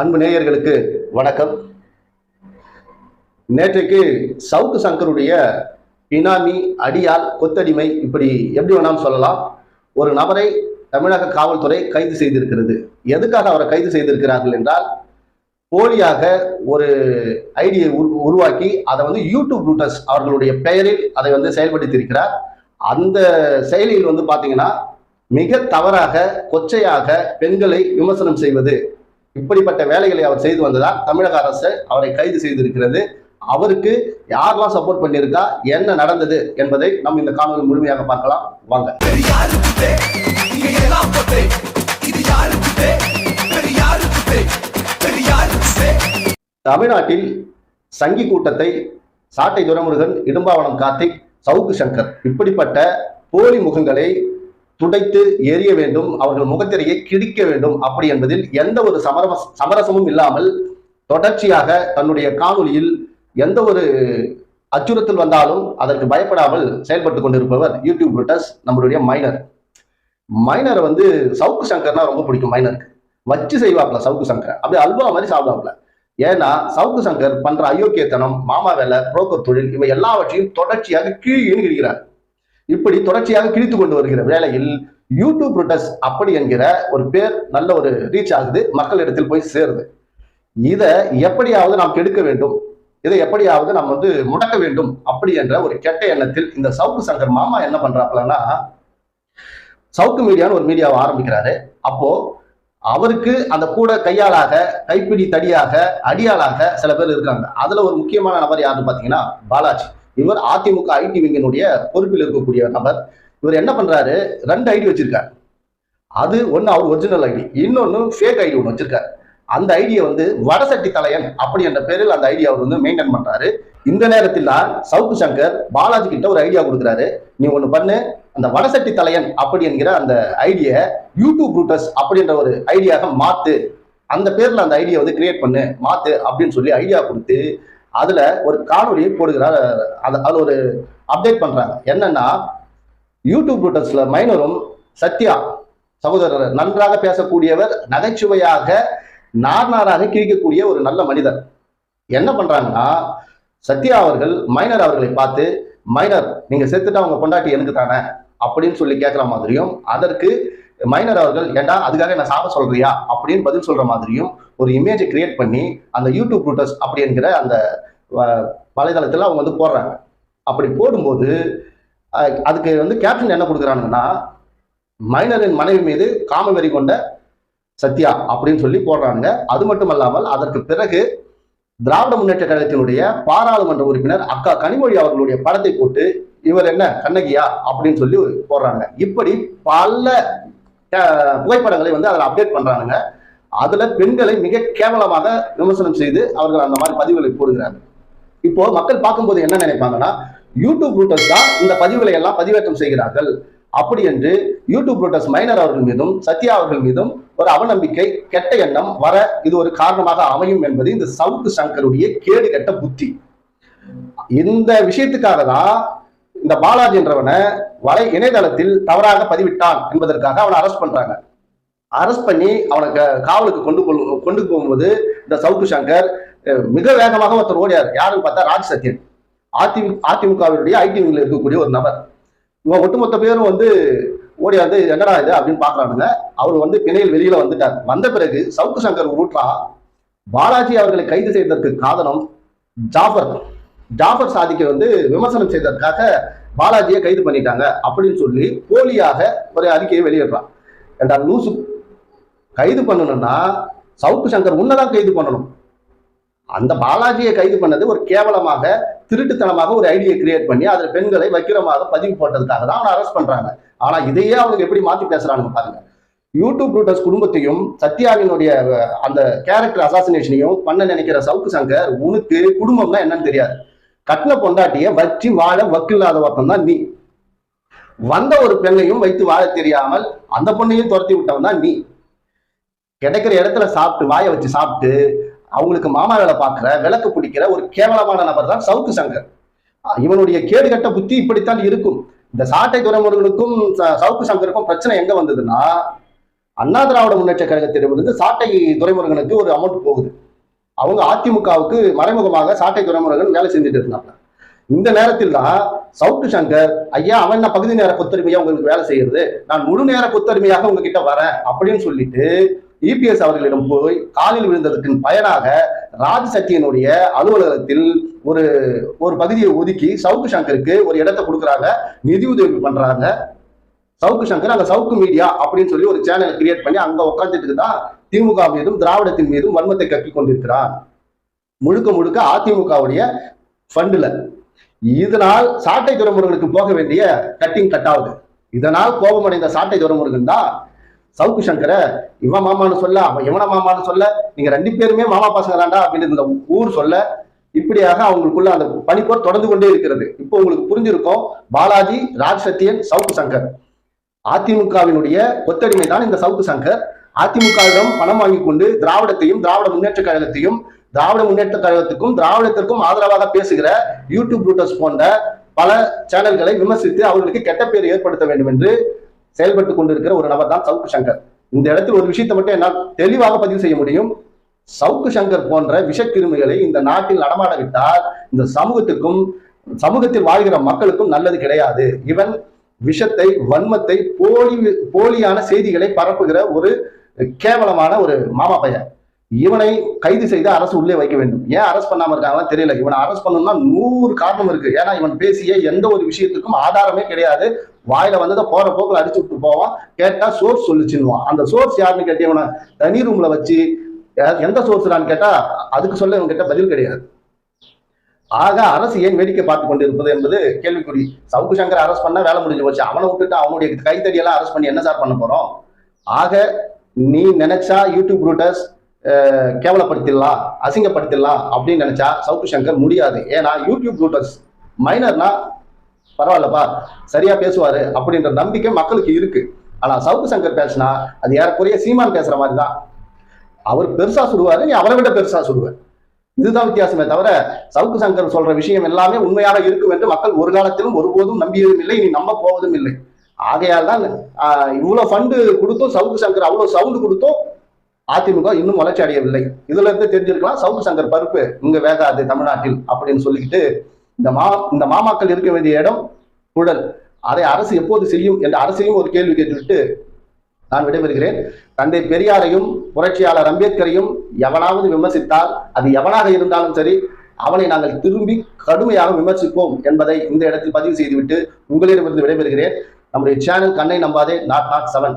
அன்பு நேயர்களுக்கு வணக்கம். நேற்றைக்கு சவுக்கு சங்கருடைய பினாமி அடியால் கொத்தடிமை இப்படி எப்படி வேணாலும் சொல்லலாம். ஒரு நபரை தமிழக காவல்துறை கைது செய்திருக்கிறது. எதுக்காக அவரை கைது செய்திருக்கிறார்கள் என்றால் போலியாக ஒரு ஐடியை உருவாக்கி அதை வந்து யூடியூப் ரூட்டர்ஸ் அவர்களுடைய பெயரில் அதை வந்து செயல்படுத்தியிருக்கிறார். அந்த செயலியில் வந்து பார்த்தீங்கன்னா மிக தவறாக கொச்சையாக பெண்களை விமர்சனம் செய்வது இப்படிப்பட்ட வேலைகளை அவர் செய்து வந்ததால் தமிழக அரசு அவரை கைது செய்திருக்கிறது. அவருக்கு யாரெல்லாம் சப்போர்ட் பண்ணியிருக்கா? என்ன நடந்தது என்பதை நம்ம இந்த காணொலி முழுமையாக பார்க்கலாம். வாங்க. தமிழ்நாட்டில் சங்கி கூட்டத்தை சாட்டை துரைமுருகன் இடும்பாவனம் கார்த்திக் சவுக்கு சங்கர் இப்படிப்பட்ட போலி முகங்களை துடைத்து எரிய வேண்டும் அவர்கள் முகத்திரையை கிழிக்க வேண்டும். அப்படி என்பதில் எந்த ஒரு சமரம சமரசமும் இல்லாமல் தொடர்ச்சியாக தன்னுடைய காணொலியில் எந்த ஒரு அச்சுறுத்தல் வந்தாலும் அதற்கு பயப்படாமல் செயல்பட்டு கொண்டிருப்பவர் யூடியூப் ரூட்டர்ஸ் நம்மளுடைய மைனர். மைனரை வந்து சவுக்கு சங்கர்னா ரொம்ப பிடிக்கும் மைனருக்கு. வச்சு செய்வாப்ல சவுக்கு சங்கர். அப்படியே அல்வா மாதிரி சாப்பிடுவாப்ல ஏன்னா சவுக்கு சங்கர் பண்ற அயோக்கியத்தனம் மாமா வேலை புரோக்கர் தொழில் இவை எல்லாவற்றையும் தொடர்ச்சியாக கீழே கிழிக்கிறார். இப்படி தொடர்ச்சியாக கிழித்து கொண்டு வருகிற வேளையில் யூடியூப் புரொட்டஸ் அப்படி என்கிற ஒரு பேர் நல்ல ஒரு ரீச் ஆகுது. மக்களிடத்தில் போய் சேருது. இதை எப்படியாவது நாம் கெடுக்க வேண்டும். இதை எப்படியாவது நாம் வந்து முடக்க வேண்டும் அப்படி என்ற ஒரு கெட்ட எண்ணத்தில் இந்த சவுக்கு சங்கர் மாமா என்ன பண்றாப்லன்னா சவுக்கு மீடியான்னு ஒரு மீடியாவை ஆரம்பிக்கிறாரு. அப்போ அவருக்கு அந்த கூட கையாளாக கைப்பிடி தடியாக அடியாளாக சில பேர் இருக்காங்க. அதுல ஒரு முக்கியமான நபர் யாருன்னு பாத்தீங்கன்னா பாலாஜி. இவர் அதிமுக ஐடி விங்கினுடைய பொறுப்பில் இருக்கக்கூடிய நபர். இவர் என்ன பண்றாரு? ரெண்டு ஐடி வச்சிருக்காரு. அது ஒண்ணு அவர் ஒரிஜினல் ஐடி இன்னொன்னு ஃபேக் ஐடி ஒன்று வச்சிருக்காரு. அந்த ஐடியை வந்து வடசட்டி தலையன் அப்படி என்ற பேரில் அந்த ஐடியா அவர் வந்து மெயின்டைன் பண்றாரு. இந்த நேரத்தில் தான் சவுக்கு சங்கர் பாலாஜி கிட்ட ஒரு ஐடியா கொடுக்குறாரு. நீ ஒன்று பண்ணு அந்த வடசட்டி தலையன் அப்படி என்கிற அந்த ஐடியை யூடியூப் ரூட்டர்ஸ் அப்படின்ற ஒரு ஐடியாக மாத்து. அந்த பேர்ல அந்த ஐடியா வந்து கிரியேட் பண்ணு மாத்து அப்படின்னு சொல்லி ஐடியா கொடுத்து அதுல ஒரு காணொலியை போடுகிறார் அது அதுல ஒரு அப்டேட் பண்றாங்க. என்னன்னா யூடியூப் ரூட்டர்ஸ்ல மைனரும் சத்யா சகோதரர் நன்றாக பேசக்கூடியவர் நகைச்சுவையாக நார்நாராக கிழிக்கக்கூடிய ஒரு நல்ல மனிதர். என்ன பண்றாங்கன்னா சத்யா அவர்கள் மைனர் அவர்களை பார்த்து மைனர் நீங்க செத்துட்டா உங்க பொண்டாட்டி எனக்கு தானே? அப்படின்னு சொல்லி கேட்கிற மாதிரியும் அதற்கு மைனர் அவர்கள் ஏண்டா அதுக்காக என்ன சாப்பிட சொல்றியா? அப்படின்னு பதில் சொல்ற மாதிரியும் ஒரு இமேஜை கிரியேட் பண்ணி அந்த யூடியூப் ரூட்டர்ஸ் அப்படி என்கிற அந்த வ- அவங்க வந்து போடுறாங்க. அப்படி போடும்போது அதுக்கு வந்து கேப்ஷன் என்ன கொடுக்குறாங்கன்னா மைனரின் மனைவி மீது காமவெறி கொண்ட சத்யா அப்படின்னு சொல்லி போடுறாங்க அது மட்டும் அல்லாமல் அதற்கு பிறகு திராவிட முன்னேற்ற கழகத்தினுடைய பாராளுமன்ற உறுப்பினர் அக்கா கனிமொழி அவர்களுடைய படத்தை போட்டு இவர் என்ன கண்ணகியா? அப்படின்னு சொல்லி போடுறாங்க. இப்படி பல புகைப்படங்களை வந்து அதில் அப்டேட் பண்றாங்க அதுல பெண்களை மிக கேவலமாக விமர்சனம் செய்து அவர்கள் அந்த மாதிரி பதிவுகளை போடுகிறாங்க இப்போ மக்கள் பார்க்கும்போது என்ன நினைப்பாங்கன்னா யூடியூப் ரூட்டர்ஸ் தான் இந்த பதிவுகளை எல்லாம் பதிவேற்றம் செய்கிறார்கள். அப்படி என்று யூடியூப் ரூட்டர்ஸ் மைனர் அவர்கள் மீதும் சத்யா அவர்கள் மீதும் ஒரு அவநம்பிக்கை கெட்ட எண்ணம் வர இது ஒரு காரணமாக அமையும் என்பது இந்த சவுக்கு சங்கருடைய கேடு கெட்ட புத்தி. இந்த விஷயத்துக்காக தான் இந்த பாலாஜி என்றவனை வலை இணையதளத்தில் தவறாக பதிவிட்டான் என்பதற்காக அவனை அரெஸ்ட் பண்றாங்க. அரெஸ்ட் பண்ணி அவனை க- காவலுக்கு கொண்டு கொள்ளும் கொண்டு போகும்போது இந்த சவுக்கு சங்கர் மிக வேகமாக ஒருத்தர் ஓடியார். யாருன்னு பார்த்தா ராஜ் சத்யன். அதிமு அதிமுகவினுடைய ஐடி விங்கில் இருக்கக்கூடிய ஒரு நபர். இவன் ஒட்டுமொத்த பேரும் வந்து ஓடியாந்து என்னடா இது அப்படின்னு பாக்குறானுங்க. அவர் வந்து பிணையில் வெளியில வந்துட்டார். வந்த பிறகு சவுக்கு சங்கர் ஊற்றா பாலாஜி அவர்களை கைது செய்ததற்கு காரணம் ஜாஃபர். ஜாஃபர் சாதிக்க வந்து விமர்சனம் செய்ததற்காக பாலாஜியை கைது பண்ணிட்டாங்க அப்படின்னு சொல்லி போலியாக ஒரு அறிக்கையை வெளியிடுறான். என்றால் லூசு கைது பண்ணணும்னா சவுக்கு சங்கர் உன்னதான் கைது பண்ணணும். அந்த பாலாஜியை கைது பண்ணது ஒரு கேவலமாக திருட்டுத்தனமாக ஒரு ஐடியை கிரியேட் பண்ணி அதில் பெண்களை வக்கிரமாக பதிவு போட்டதுக்காக தான் அவனை அரெஸ்ட் பண்றாங்க. ஆனா இதையே அவனுக்கு எப்படி மாத்தி பேசுறானுங்க பாருங்க. யூடியூப் ரூட்டர்ஸ் குடும்பத்தையும் சத்யாவினுடைய அந்த கேரக்டர் அசாசினேஷனையும் பண்ண நினைக்கிற சவுக்கு சங்கர் உனக்கு குடும்பம்னா என்னன்னு தெரியாது. கட்டின பொண்டாட்டிய வச்சு வாழ வக்கில்லாத ஒருத்தன் தான் நீ. வந்த ஒரு பெண்ணையும் வைத்து வாழ தெரியாமல் அந்த பொண்ணையும் துரத்தி விட்டவன் தான் நீ. கிடைக்கிற இடத்துல சாப்பிட்டு வாயை வச்சு சாப்பிட்டு அவங்களுக்கு மாமா வேலை பார்க்குற விளக்கு பிடிக்கிற ஒரு கேவலமான நபர் தான் சவுக்கு சங்கர். இவனுடைய கேடுகட்ட புத்தி இப்படித்தான் இருக்கும். இந்த சாட்டை துறைமுருகனுக்கும் ச- சவுக்கு சங்கருக்கும் பிரச்சனை எங்க வந்ததுன்னா அண்ணா திராவிட முன்னேற்ற கழகத்திடமிருந்து சாட்டை துறைமுருகனுக்கு ஒரு அமௌண்ட் போகுது. அவங்க அதிமுகவுக்கு மறைமுகமாக சாட்டை துரைமுருகன் வேலை செஞ்சுட்டு இருந்தாங்க இந்த நேரத்தில் தான் சவுக்கு சங்கர் ஐயா அவன் நான் பகுதி நேர கொத்தடிமையா உங்களுக்கு வேலை செய்யறது? நான் முழு நேர கொத்தடிமையாக உங்ககிட்ட வரேன் அப்படின்னு சொல்லிட்டு இபிஎஸ் அவர்களிடம் போய் காலில் விழுந்ததற்கு பயனாக ராஜ் சத்தியனுடைய அலுவலகத்தில் ஒரு ஒரு பகுதியை ஒதுக்கி சவுக்கு சங்கருக்கு ஒரு இடத்தை கொடுக்குறாங்க. நிதியுதவி பண்றாங்க. சவுக்கு சங்கர் அங்க சவுக்கு மீடியா அப்படின்னு சொல்லி ஒரு சேனல் கிரியேட் பண்ணி அங்க உட்காந்துட்டு தான் திமுக மீதும் திராவிடத்தின் மீதும் வன்மத்தை கட்டி கொண்டிருக்கிறார். முழுக்க முழுக்க அதிமுகவுடைய ஃபண்டுல இதனால் சாட்டை துறைமுருகனுக்கு போக வேண்டிய கட்டிங் கட் ஆகுது. இதனால் கோபமடைந்த சாட்டை துறைமுருகன் தான் சவுக்கு சங்கரை இவன் மாமான்னு சொல்ல அவன் இவன மாமான்னு சொல்ல நீங்க ரெண்டு பேருமே மாமா பசங்கதான்டா அப்படின்னு இந்த ஊர் சொல்ல இப்படியாக அவங்களுக்குள்ள அந்த பனிப்போர் தொடர்ந்து கொண்டே இருக்கிறது. இப்போ உங்களுக்கு புரிஞ்சிருக்கும் பாலாஜி ராஜ் சத்யன் சவுக்கு சங்கர். அதிமுகவினுடைய கொத்தடிமை தான் இந்த சவுக்கு சங்கர். அதிமுகவிடம் பணம் வாங்கி கொண்டு திராவிடத்தையும் திராவிட முன்னேற்ற கழகத்தையும் திராவிட முன்னேற்ற கழகத்துக்கும் திராவிடத்திற்கும் ஆதரவாக பேசுகிற யூடியூப் ரூட்டர்ஸ் போன்ற பல சேனல்களை விமர்சித்து அவர்களுக்கு கெட்ட பேர் ஏற்படுத்த வேண்டும் என்று செயல்பட்டு கொண்டிருக்கிற ஒரு நபர் தான் சவுக்கு சங்கர். இந்த இடத்தில் ஒரு விஷயத்தை மட்டும் என்னால் தெளிவாக பதிவு செய்ய முடியும். சவுக்கு சங்கர் போன்ற விஷக்கிருமிகளை இந்த நாட்டில் நடமாட விட்டால் இந்த சமூகத்துக்கும் சமூகத்தில் வாழ்கிற மக்களுக்கும் நல்லது கிடையாது. இவன் விஷத்தை வன்மத்தை போலி போலியான செய்திகளை பரப்புகிற ஒரு கேவலமான ஒரு மாமா பையன். இவனை கைது செய்து அரசு உள்ளே வைக்க வேண்டும். ஏன் அரெஸ்ட் பண்ணாம இருக்காங்க தெரியல. இவனை அரெஸ்ட் பண்ணணும்னா நூறு காரணம் இருக்கு. ஏன்னா இவன் பேசிய எந்த ஒரு விஷயத்துக்கும் ஆதாரமே கிடையாது. வாயில வந்ததை போற போக்குல அடிச்சு விட்டு போவான். கேட்டா சோர்ஸ் சொல்லிச்சுன்னுவான். அந்த சோர்ஸ் யாருன்னு கேட்டு இவனை தனி ரூம்ல வச்சு எந்த சோர்ஸ்டான்னு கேட்டா அதுக்கு சொல்ல இவன் கிட்ட பதில் கிடையாது. ஆக அரசு ஏன் வேடிக்கை பார்த்து கொண்டிருப்பது என்பது கேள்விக்குறி. சவுக்கு சங்கர் அரஸ்ட் பண்ணா வேலை முடிஞ்சு போச்சு. அவனை விட்டுட்டு அவனுடைய கைத்தடியெல்லாம் எல்லாம் பண்ணி என்ன சார் பண்ண போறோம்? ஆக நீ நினைச்சா யூடியூப் ரூட்டர்ஸ் கேவலப்படுத்திடலாம் அசிங்கப்படுத்திடலாம் அப்படின்னு நினைச்சா சவுக்கு சங்கர் முடியாது. ஏன்னா யூடியூப் ரூட்டர்ஸ் மைனர்னா பரவாயில்லப்பா சரியா பேசுவாரு அப்படின்ற நம்பிக்கை மக்களுக்கு இருக்கு. ஆனா சவுக்கு சங்கர் பேசினா அது ஏறக்குறைய சீமான் பேசுற மாதிரி தான் அவர் பெருசா சுடுவாரு நீ அவரை விட பெருசா சுடுவேன் இதுதான் வித்தியாசமே தவிர சவுக்கு சங்கர் சொல்ற விஷயம் எல்லாமே உண்மையாக இருக்கும் என்று மக்கள் ஒரு காலத்திலும் ஒருபோதும் நம்பியதும் இல்லை இனி நம்ப போவதும் இல்லை. ஆகையால் தான் இவ்வளோ இவ்வளவு ஃபண்டு கொடுத்தும் சவுக்கு சங்கர் அவ்வளவு சவுண்டு கொடுத்தும் அதிமுக இன்னும் வளர்ச்சி அடையவில்லை. இதுல இருந்து தெரிஞ்சிருக்கலாம் சவுக்கு சங்கர் பருப்பு இங்க வேகாது தமிழ்நாட்டில் அப்படின்னு சொல்லிக்கிட்டு இந்த மா இந்த மாமாக்கள் இருக்க வேண்டிய இடம் குழல் அதை அரசு எப்போது செய்யும் என்ற அரசையும் ஒரு கேள்வி கேட்டுவிட்டு நான் விடைபெறுகிறேன். தந்தை பெரியாரையும் புரட்சியாளர் அம்பேத்கரையும் எவனாவது விமர்சித்தால் அது எவனாக இருந்தாலும் சரி அவனை நாங்கள் திரும்பி கடுமையாக விமர்சிப்போம் என்பதை இந்த இடத்தில் பதிவு செய்துவிட்டு உங்களிடமிருந்து விடைபெறுகிறேன். நம்முடைய சேனல் கண்ணை நம்பாதே நாட் நாட் செவன்